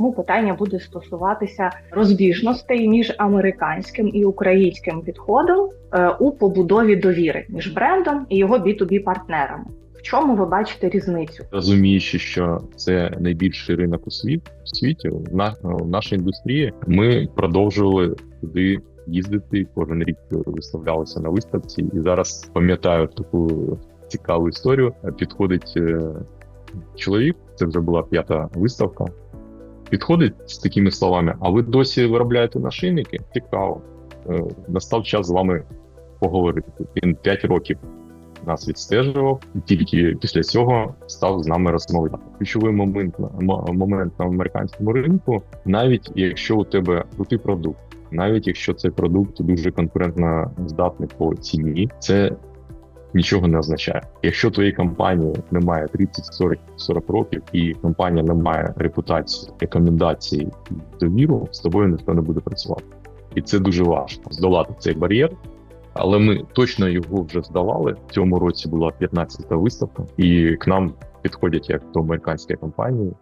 Тому питання буде стосуватися розбіжностей між американським і українським підходом е, у побудові довіри між брендом і його B2B партнерами. В чому ви бачите різницю? розуміючи, що це найбільший ринок у світ в світі, на, нашій індустрії, ми продовжували туди їздити. Кожен рік виставлялися на виставці, і зараз пам'ятаю таку цікаву історію. Підходить е, чоловік, це вже була п'ята виставка. Підходить з такими словами: А ви досі виробляєте нашийники? Цікаво. Е, Настав час з вами поговорити. Він 5 років нас відстежував, тільки після цього став з нами розмовляти. Ключовий момент момент на американському ринку, навіть якщо у тебе крутий продукт, навіть якщо цей продукт дуже конкурентно здатний по ціні, це нічого не означає. Якщо твоїй компанії немає 30, 40, 40 років, і компанія не має репутації, рекомендації довіру, з тобою ніхто не буде працювати. І це дуже важко здолати цей бар'єр. Але ми точно його вже здавали. В цьому році була 15-та виставка, і к нам підходять як до американської компанії